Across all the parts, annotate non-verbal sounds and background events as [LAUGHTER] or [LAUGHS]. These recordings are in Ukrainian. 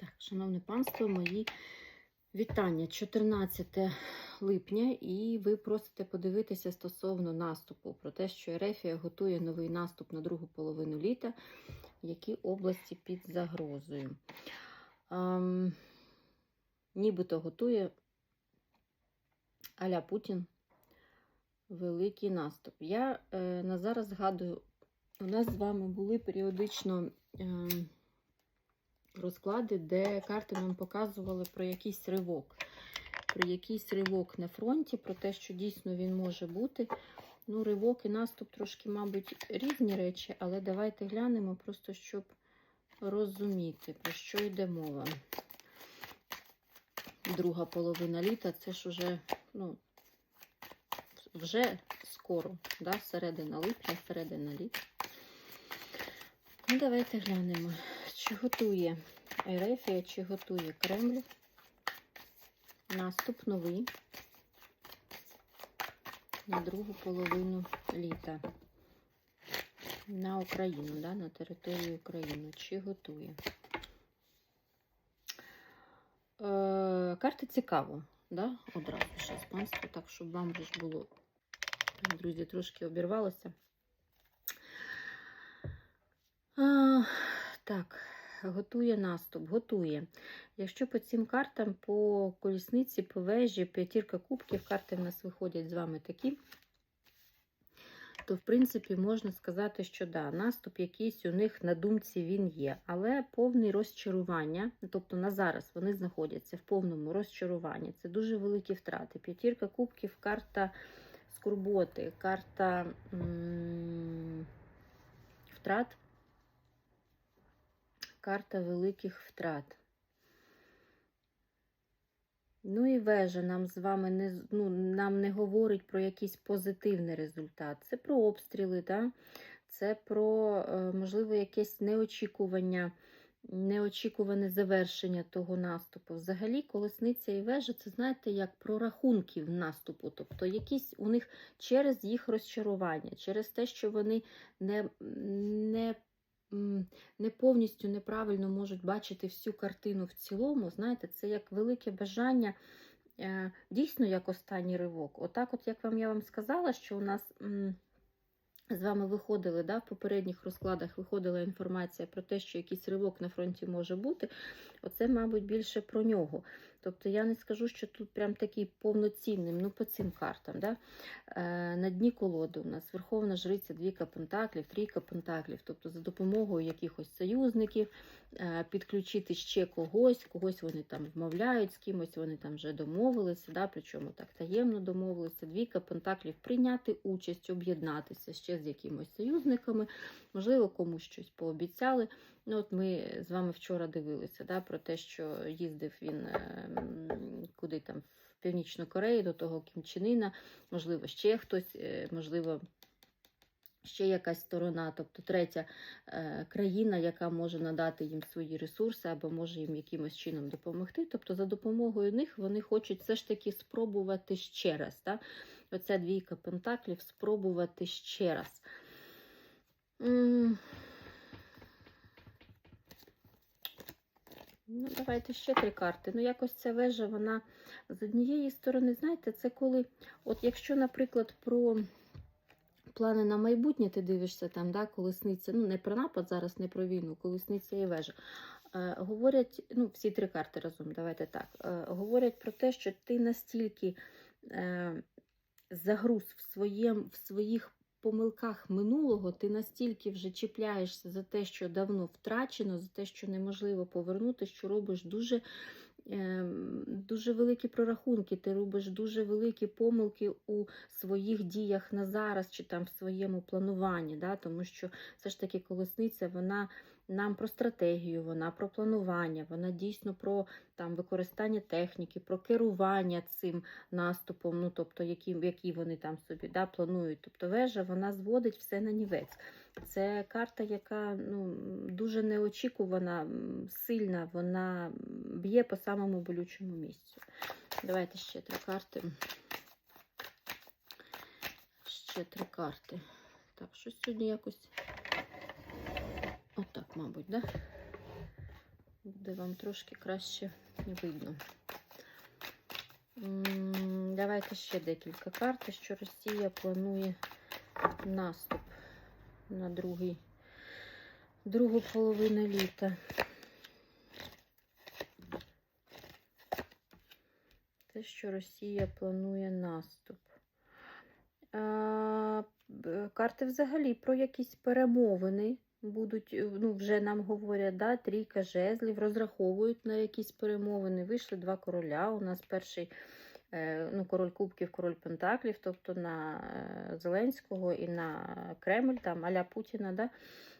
Так, шановне панство, мої вітання. 14 липня, і ви просите подивитися стосовно наступу про те, що Ерефія готує новий наступ на другу половину літа, які області під загрозою. Ем, нібито готує Аля Путін великий наступ. Я е, на зараз згадую, у нас з вами були періодично. Е, розклади, де карти нам показували про якийсь ривок. Про якийсь ривок на фронті, про те, що дійсно він може бути. Ну, ривок і наступ трошки, мабуть, різні речі, але давайте глянемо, просто щоб розуміти, про що йде мова. Друга половина літа це ж уже, ну, вже скоро, да, середина липня, середина літа. Ну, давайте глянемо. Чи готує Ерефія, чи готує Кремль? Наступ новий на другу половину літа на Україну, да, на територію України. Чи готує? Е, Карти цікаво, да? одразу ще панство, так, щоб вам вже було, друзі, трошки обірвалося. А, так, готує наступ, готує. Якщо по цим картам, по колісниці, по вежі, п'ятірка кубків, карти в нас виходять з вами такі, то, в принципі, можна сказати, що да, наступ якийсь у них на думці він є, але повне розчарування, тобто на зараз вони знаходяться в повному розчаруванні. Це дуже великі втрати. П'ятірка кубків, карта скорботи, карта м втрат карта великих втрат. Ну і вежа нам з вами не ну, нам не говорить про якийсь позитивний результат. Це про обстріли, да? це про, можливо, якесь неочікування, неочікуване завершення того наступу. Взагалі, колесниця і вежа це, знаєте, як прорахунків наступу. Тобто, якісь у них через їх розчарування, через те, що вони не, не не повністю неправильно можуть бачити всю картину в цілому, знаєте, це як велике бажання, е, дійсно, як останній ривок. Отак, от, як вам я вам сказала, що у нас з вами виходили, да, в попередніх розкладах виходила інформація про те, що якийсь ривок на фронті може бути. Оце, мабуть, більше про нього. Тобто я не скажу, що тут прям такий повноцінний, ну по цим картам. Да? Е, На дні колоди у нас Верховна Жриця, двійка пентаклів, трійка пентаклів, тобто за допомогою якихось союзників е, підключити ще когось, когось вони там вмовляють, з кимось вони там вже домовилися, да? причому так таємно домовилися. Двійка пентаклів прийняти участь, об'єднатися ще з якимось союзниками, можливо, комусь щось пообіцяли. Ну, от Ми з вами вчора дивилися да, про те, що їздив він ем, куди там в Північну Корею до того Кімчинина, можливо, ще хтось, е, можливо, ще якась сторона, тобто третя е, країна, яка може надати їм свої ресурси або може їм якимось чином допомогти. Тобто, за допомогою них вони хочуть все ж таки спробувати ще раз. Да? Оця двійка пентаклів спробувати ще раз. Ну, Давайте ще три карти. Ну, якось ця вежа, вона з однієї сторони, знаєте, це коли, от якщо, наприклад, про плани на майбутнє ти дивишся там, да, колесниця, ну, не про напад зараз, не про війну, колесниця і вежа. Е, говорять, ну, всі три карти разом, давайте так. Е, говорять про те, що ти настільки е, загруз в, своєм, в своїх помилках минулого ти настільки вже чіпляєшся за те, що давно втрачено, за те, що неможливо повернути, що робиш дуже дуже великі прорахунки, ти робиш дуже великі помилки у своїх діях на зараз чи там в своєму плануванні. Да? Тому що все ж таки колесниця, вона нам про стратегію, вона про планування, вона дійсно про там використання техніки, про керування цим наступом, ну тобто, які які вони там собі да, планують. Тобто вежа вона зводить все на нівець. Це карта, яка ну, дуже неочікувана, сильна, вона б'є по самому болючому місцю. Давайте ще три карти. Ще три карти. Так, щось сьогодні якось. Отак, мабуть, да? буде вам трошки краще видно. Давайте ще декілька карт, що Росія планує наступ на другий, другу половину літа. Те, що Росія планує наступ. А, карти взагалі про якісь перемовини будуть, ну, вже нам говорять, да, трійка жезлів, розраховують на якісь перемовини. Вийшли два короля. У нас перший ну, король кубків, король пентаклів, тобто на е, Зеленського і на Кремль, там аля Путіна. Да?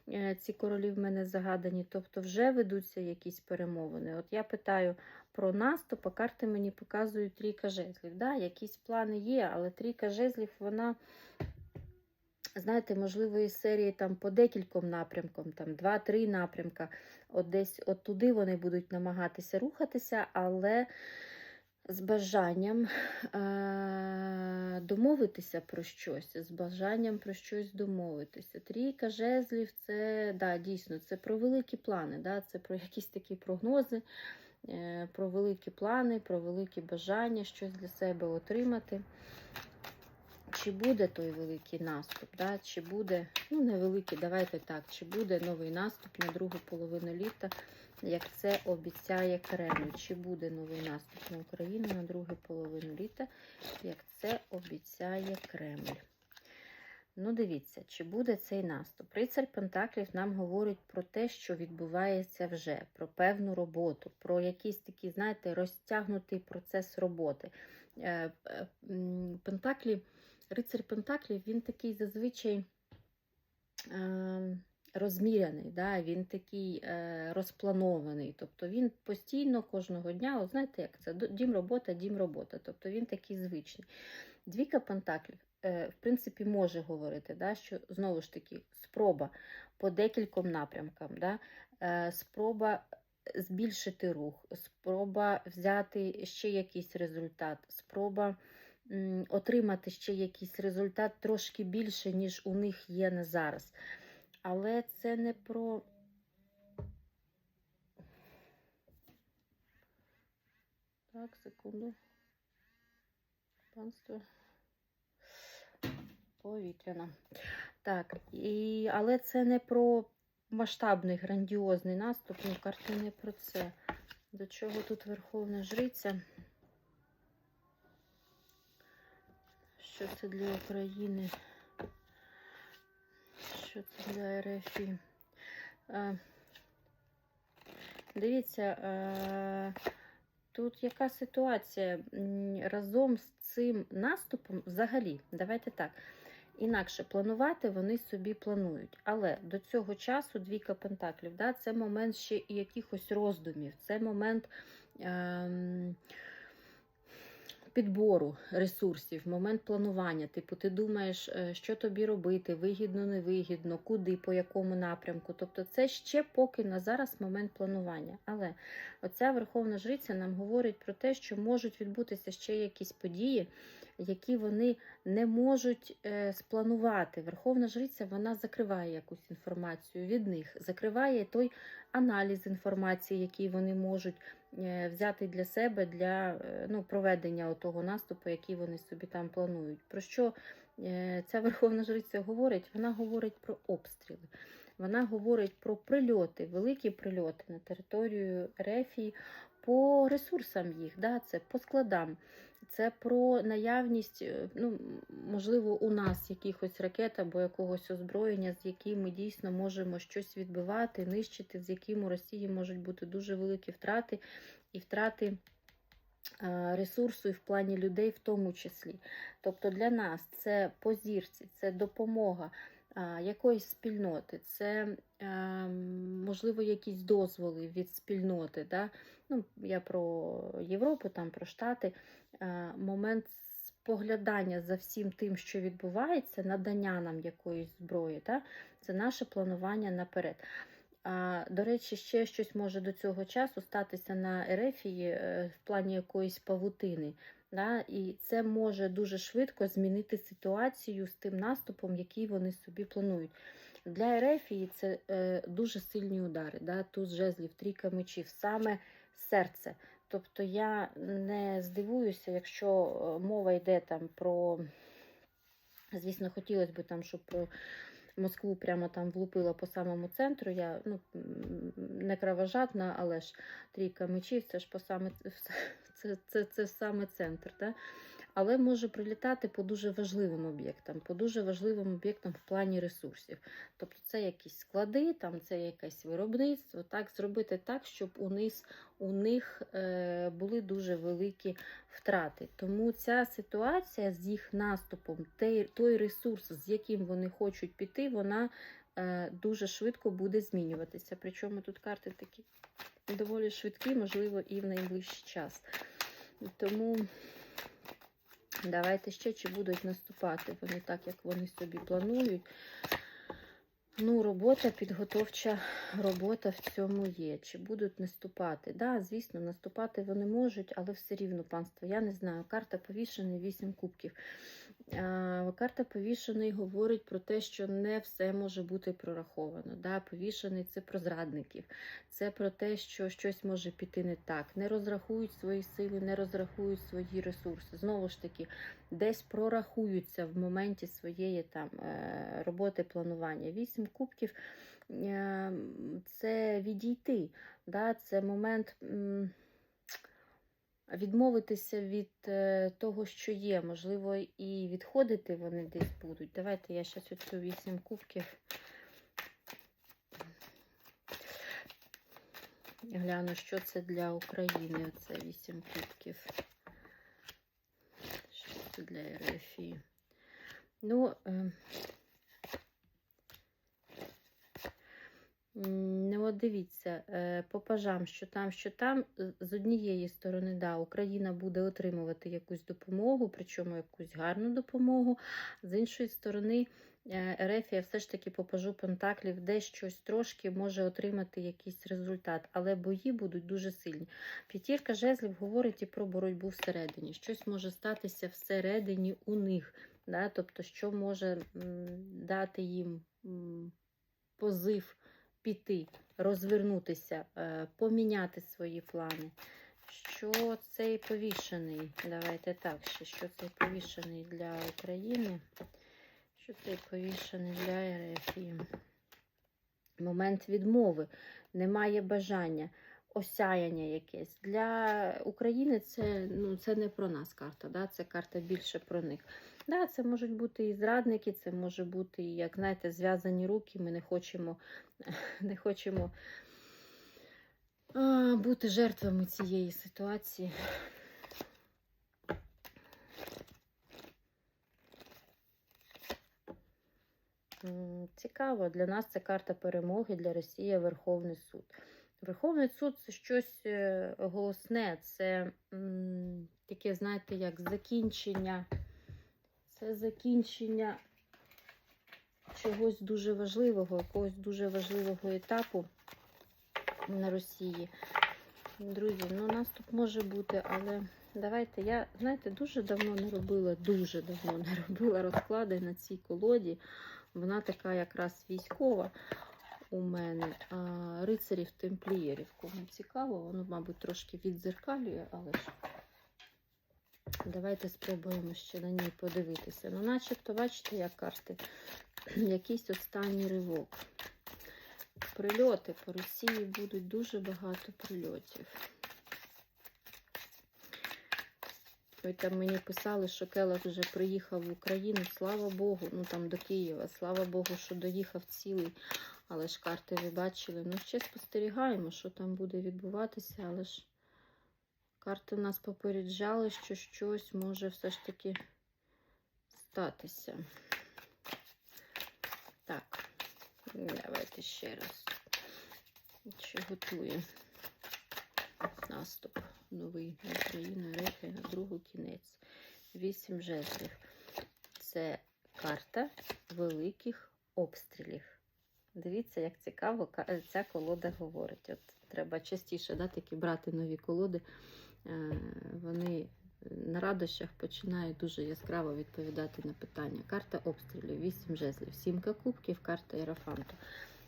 Е, Ці королі в мене загадані, тобто вже ведуться якісь перемовини. От я питаю про наступ, а карти мені показують трійка жезлів. Да, якісь плани є, але трійка жезлів, вона, знаєте, можливо, із серії там по декільком напрямкам, там два-три напрямка. От десь от туди вони будуть намагатися рухатися, але з бажанням е- домовитися про щось, з бажанням про щось домовитися. Трійка жезлів це да, дійсно це про великі плани, да, це про якісь такі прогнози, е- про великі плани, про великі бажання щось для себе отримати. Чи буде той великий наступ, да? чи буде, ну невеликий, давайте так, чи буде новий наступ на другу половину літа, як це обіцяє Кремль, чи буде новий наступ на Україну на другу половину літа, як це обіцяє Кремль. Ну, дивіться, чи буде цей наступ. Рицар Пентаклів нам говорить про те, що відбувається вже, про певну роботу, про якийсь такий, знаєте, розтягнутий процес роботи. Е, е, Пентаклі, рицар Пентаклів, він такий зазвичай е, розміряний, да? він такий е, розпланований. Тобто він постійно кожного дня, от знаєте, як це дім робота, дім робота. Тобто він такий звичний. Двіка Пентаклів, е, в принципі, може говорити, да, що знову ж таки спроба по декільком напрямкам, да, е, спроба збільшити рух, спроба взяти ще якийсь результат, спроба отримати ще якийсь результат трошки більше, ніж у них є на зараз. Але це не про. Так, секунду. Панство. Повітряна. Так, і, але це не про масштабний грандіозний наступ, ну, карти не про це. До чого тут Верховна Жриця? Що це для України? Що це для РФ? Е, дивіться, е, тут яка ситуація разом з цим наступом взагалі, давайте так. Інакше планувати вони собі планують. Але до цього часу двійка пентаклів, да, це момент ще і якихось роздумів, це момент ем, підбору ресурсів, момент планування. Типу, ти думаєш, е, що тобі робити, вигідно, невигідно, куди, по якому напрямку. Тобто, це ще поки на зараз момент планування. Але оця Верховна Жриця нам говорить про те, що можуть відбутися ще якісь події, які вони не можуть е, спланувати. Верховна Жриця вона закриває якусь інформацію від них, закриває той аналіз інформації, який вони можуть взяти для себе для е, ну, проведення того наступу, який вони собі там планують. Про що е, ця [LAUGHS] Верховна Жриця говорить? Вона говорить про обстріли. Вона говорить про прильоти, великі прильоти на територію Рефії по ресурсам їх, да, це по складам. Це про наявність, е, ну, можливо, у нас якихось ракет або якогось озброєння, з яким ми дійсно можемо щось відбивати, нищити, з яким у Росії можуть бути дуже великі втрати і втрати е, ресурсу і в плані людей в тому числі. Тобто для нас це по зірці, це допомога якоїсь спільноти, це, е, можливо, якісь дозволи від спільноти. Да? Ну, Я про Європу, там, про Штати. Е, момент споглядання за всім тим, що відбувається, надання нам якоїсь зброї, да? це наше планування наперед. А, До речі, ще щось може до цього часу статися на Ерефії е, в плані якоїсь павутини. Да? І це може дуже швидко змінити ситуацію з тим наступом, який вони собі планують. Для Ерефії це е, дуже сильні удари. Да? Тут жезлів, трійка мечів, саме серце. Тобто я не здивуюся, якщо е, мова йде там про. Звісно, хотілося б там, щоб про Москву прямо там влупило по самому центру. Я ну, не кровожадна, але ж трійка мечів це ж по саме це, це, це саме центр. Да? Але може прилітати по дуже важливим об'єктам, по дуже важливим об'єктам в плані ресурсів. Тобто це якісь склади, там це якесь виробництво, так, зробити так, щоб у них, у них е, були дуже великі втрати. Тому ця ситуація з їх наступом, той, ресурс, з яким вони хочуть піти, вона е, дуже швидко буде змінюватися. Причому тут карти такі доволі швидкі, можливо, і в найближчий час. Тому. Давайте ще чи будуть наступати вони так, як вони собі планують. Ну, робота, підготовча робота в цьому є. Чи будуть наступати? Да, звісно, наступати вони можуть, але все рівно, панство, я не знаю. Карта повішений, 8 кубків. Карта повішений говорить про те, що не все може бути прораховано. Да? Повішений це про зрадників, це про те, що щось може піти не так. Не розрахують свої сили, не розрахують свої ресурси. Знову ж таки, десь прорахуються в моменті своєї там е, роботи планування. Вісім кубків е, це відійти. Да? Це момент. Відмовитися від е, того, що є, можливо, і відходити вони десь будуть. Давайте я зараз оцю вісім кубків гляну, що це для України. Оце вісім кубків. Що це для Ерефії? Ну, е, М, Ну, от дивіться, е, по пажам, що там, що там, з- однієї сторони, да, Україна буде отримувати якусь допомогу, причому якусь гарну допомогу. З іншої сторони, Ерефія все ж таки по пажу Пентаклів десь щось трошки може отримати якийсь результат, але бої будуть дуже сильні. П'ятірка жезлів говорить і про боротьбу всередині. Щось може статися всередині у них. Да? Тобто, що може дати їм позив піти, розвернутися, е, поміняти свої плани. Що цей повішений? Давайте так, ще що цей повішений для України? Що цей повішений для Ерефії? Момент відмови, немає бажання, осяяння якесь. Для України це, ну, це не про нас карта, да? це карта більше про них. Да, це можуть бути і зрадники, це може бути, і, як знаєте, зв'язані руки. Ми не хочемо, [LAUGHS] не хочемо а, бути жертвами цієї ситуації. Цікаво, для нас це карта перемоги, для Росії Верховний суд. Верховний суд це щось е, голосне, це м, таке, знаєте, як закінчення. Це закінчення чогось дуже важливого, якогось дуже важливого етапу на Росії. Друзі, ну наступ може бути, але давайте я, знаєте, дуже давно не робила, дуже давно не робила розклади на цій колоді. Вона така якраз військова у мене. А, рицарів темплієрів. Кому цікаво, воно, мабуть, трошки відзеркалює, але ж. Давайте спробуємо ще на ній подивитися. Ну, начебто, бачите, як карти, [CLEARS THROAT] якийсь останній ривок. Прильоти по Росії будуть дуже багато прильотів. Ой, там мені писали, що Келах вже приїхав в Україну. Слава Богу, ну там до Києва. Слава Богу, що доїхав цілий. Але ж карти ви бачили. Ну, ще спостерігаємо, що там буде відбуватися, але ж. Карти нас попереджали, що щось може все ж таки статися. Так, давайте ще раз. Чи готує наступ новий на Україну, рейки на другу кінець. Вісім жезлів. Це карта великих обстрілів. Дивіться, як цікаво ця колода говорить. От треба частіше да, таки брати нові колоди. Е, Вони на радощах починають дуже яскраво відповідати на питання. Карта обстрілів, 8 жезлів, сімка кубків, карта Ерафанту.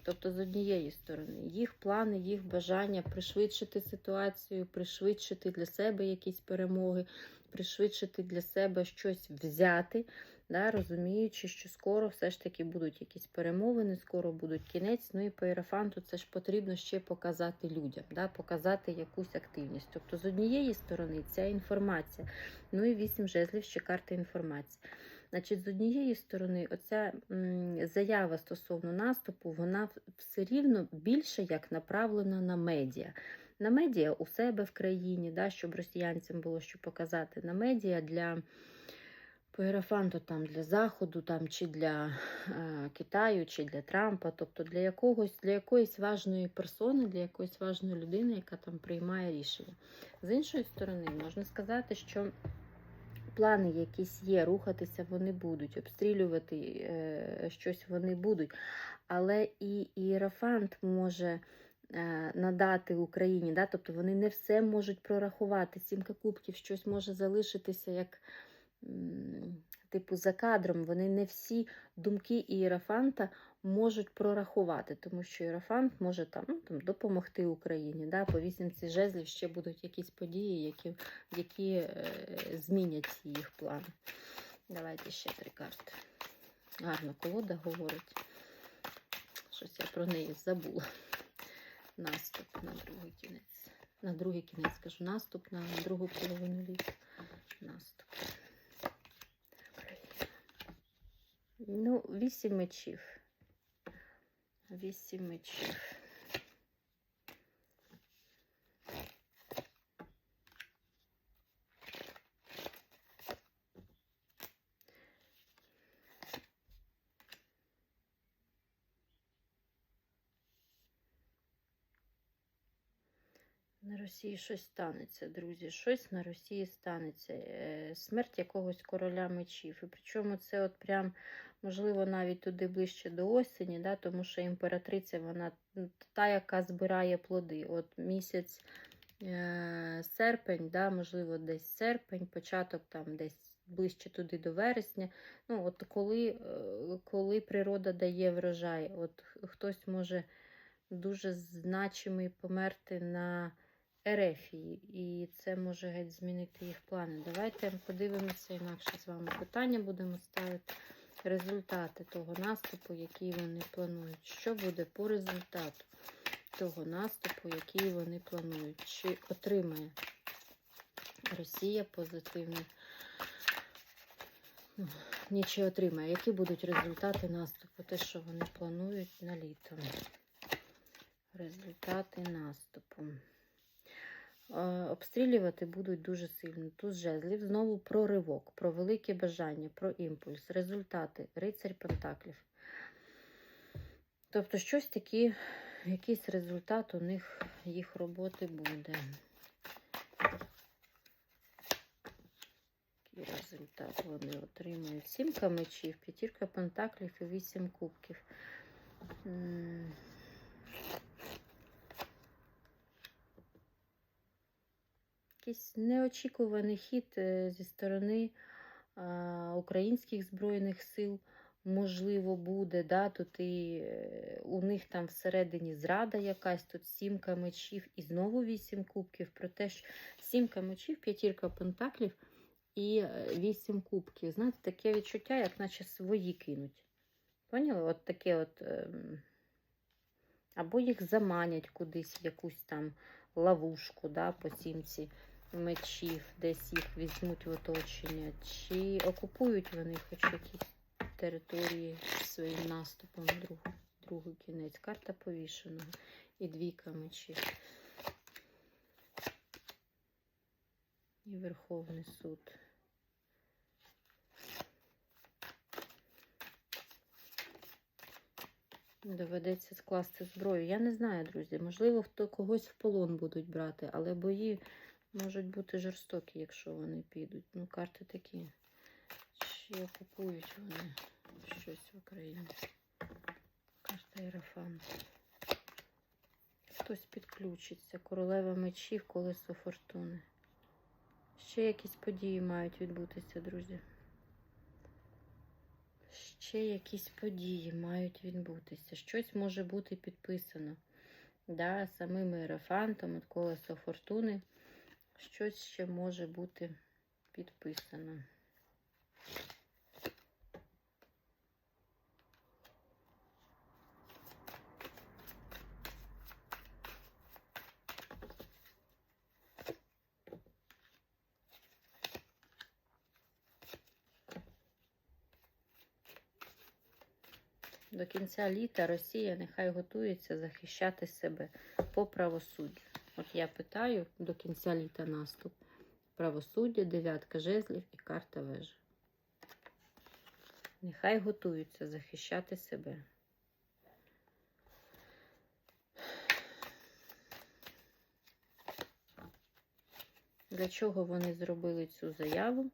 Тобто, з однієї сторони, їх плани, їх бажання пришвидшити ситуацію, пришвидшити для себе якісь перемоги, пришвидшити для себе щось взяти, да, розуміючи, що скоро все ж таки будуть якісь перемовини, скоро будуть кінець. Ну і по Ерафанту це ж потрібно ще показати людям, да, показати якусь активність. Тобто, з однієї сторони, ця інформація, ну і вісім жезлів ще карта інформації. Значить, з однієї сторони, оця заява стосовно наступу, вона все рівно більше як направлена на медіа. На медіа у себе в країні, да, щоб росіянцям було що показати. На медіа для по Ерафанту там для Заходу, там, чи для е, Китаю, чи для Трампа, тобто для якогось, для якоїсь важної персони, для якоїсь важної людини, яка там приймає рішення. З іншої сторони, можна сказати, що плани якісь є, рухатися вони будуть, обстрілювати е, щось вони будуть. Але і Іерафант може е, надати Україні, да? тобто вони не все можуть прорахувати. Сімка кубків щось може залишитися як типу за кадром. Вони не всі думки Іерафанта можуть прорахувати, тому що Іерафант може там, ну, там допомогти Україні. Да? По вісімці жезлів ще будуть якісь події, які, які е, змінять їх плани. Давайте ще три карти. Гарно колода говорить. Щось я про неї забула. Наступ на другий кінець. На другий кінець скажу наступ на другу половину літа. Наступ. Ну, вісім мечів. Вісім мечів. На Росії щось станеться, друзі. Щось на Росії станеться. Е, Смерть якогось короля мечів. І причому це от прям, можливо, навіть туди ближче до осені, да, тому що імператриця, вона ну, та, яка збирає плоди. От місяць е, серпень, да, можливо, десь серпень, початок там десь ближче туди до вересня. Ну, от коли, е, коли природа дає врожай, от хтось може дуже значимий померти на Ерефії, і це може геть змінити їх плани. Давайте подивимося інакше з вами питання, будемо ставити результати того наступу, який вони планують. Що буде по результату того наступу, який вони планують? Чи отримає Росія позитивний? Ну, Ні, чи отримає. Які будуть результати наступу? Те, що вони планують на літо. Результати наступу. Обстрілювати будуть дуже сильно. Тут жезлів, знову про ривок, про велике бажання, про імпульс, результати, рицарь Пентаклів. Тобто, щось такі, якийсь результат у них їх роботи буде. Який результат вони отримують? Сімка мечів, п'ятірка пентаклів і вісім кубків. Якийсь неочікуваний хід е, зі сторони українських збройних сил, можливо, буде. Да? Тут і е, у них там всередині зрада якась, тут сімка мечів і знову вісім кубків. Проте ж сімка мечів, п'ятірка пентаклів і е, вісім кубків. Знаєте, таке відчуття, як наче свої кинуть. Поняли? От таке от. ем, Або їх заманять кудись якусь там ловушку, да, по сімці мечів, десь їх візьмуть в оточення, чи окупують вони хоч якісь території своїм наступом другу, другий кінець. Карта повішеного і двійка мечів. І Верховний суд. Доведеться скласти зброю. Я не знаю, друзі. Можливо, хто когось в полон будуть брати, але бої можуть бути жорстокі, якщо вони підуть. Ну, карти такі. Чи окупують вони щось в Україні? Карта Єрофант. Хтось підключиться. Королева мечів, колесо фортуни. Ще якісь події мають відбутися, друзі. Ще якісь події мають відбутися. Щось може бути підписано. Да, самим Ерафантом, от колесо фортуни. Щось ще може бути підписано. До кінця літа Росія нехай готується захищати себе по правосуддю. От я питаю до кінця літа наступ. Правосуддя, дев'ятка жезлів і карта вежі. Нехай готуються захищати себе. Для чого вони зробили цю заяву?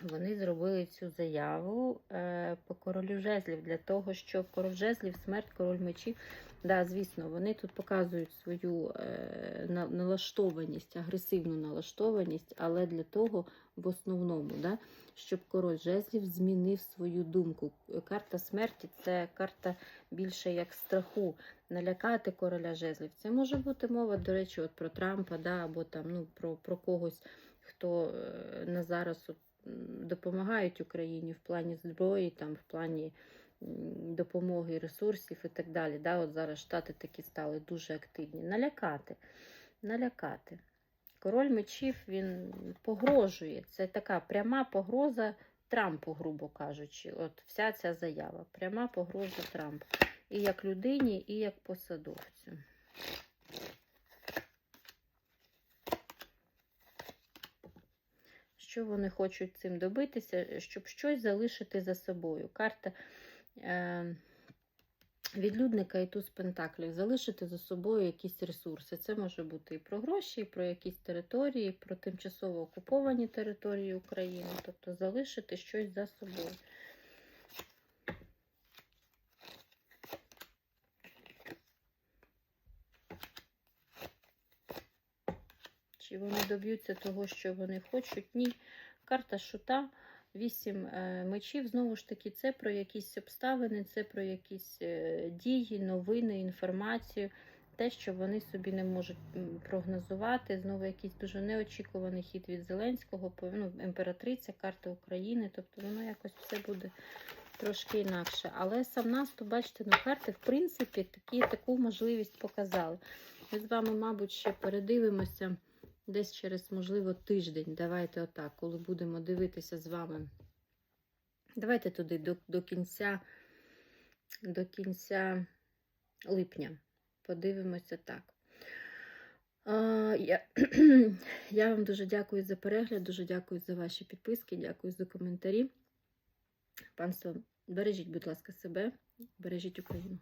Вони зробили цю заяву е, по королю жезлів для того, щоб король жезлів, смерть, король мечів. Да, звісно, вони тут показують свою е, налаштованість, агресивну налаштованість, але для того, в основному, да, щоб король жезлів змінив свою думку. Карта смерті це карта більше як страху, налякати короля жезлів. Це може бути мова, до речі, от про Трампа, да, або там, ну, про, про когось, хто е, на зараз от, допомагають Україні в плані зброї, там, в плані допомоги ресурсів і так далі. Да? От зараз Штати такі стали дуже активні. Налякати. Налякати. Король мечів він погрожує. Це така пряма погроза Трампу, грубо кажучи. От вся ця заява. Пряма погроза Трампу. І як людині, і як посадовцю. Що вони хочуть цим добитися, щоб щось залишити за собою. Карта відлюдника і туз пентаклів залишити за собою якісь ресурси. Це може бути і про гроші, і про якісь території, про тимчасово окуповані території України, тобто залишити щось за собою. Чи вони доб'ються того, що вони хочуть? Ні. Карта шута, вісім е, мечів. Знову ж таки, це про якісь обставини, це про якісь е, дії, новини, інформацію. Те, що вони собі не можуть прогнозувати. Знову якийсь дуже неочікуваний хід від Зеленського, ну, імператриця, карта України. Тобто воно якось все буде трошки інакше. Але сам наступ, бачите, ну карти, в принципі, такі, таку можливість показали. Ми з вами, мабуть, ще передивимося десь через, можливо, тиждень. Давайте отак, коли будемо дивитися з вами. Давайте туди до, до кінця, до кінця липня. Подивимося так. А, я, [CLEARS THROAT] я вам дуже дякую за перегляд, дуже дякую за ваші підписки, дякую за коментарі. Панство, бережіть, будь ласка, себе, бережіть Україну.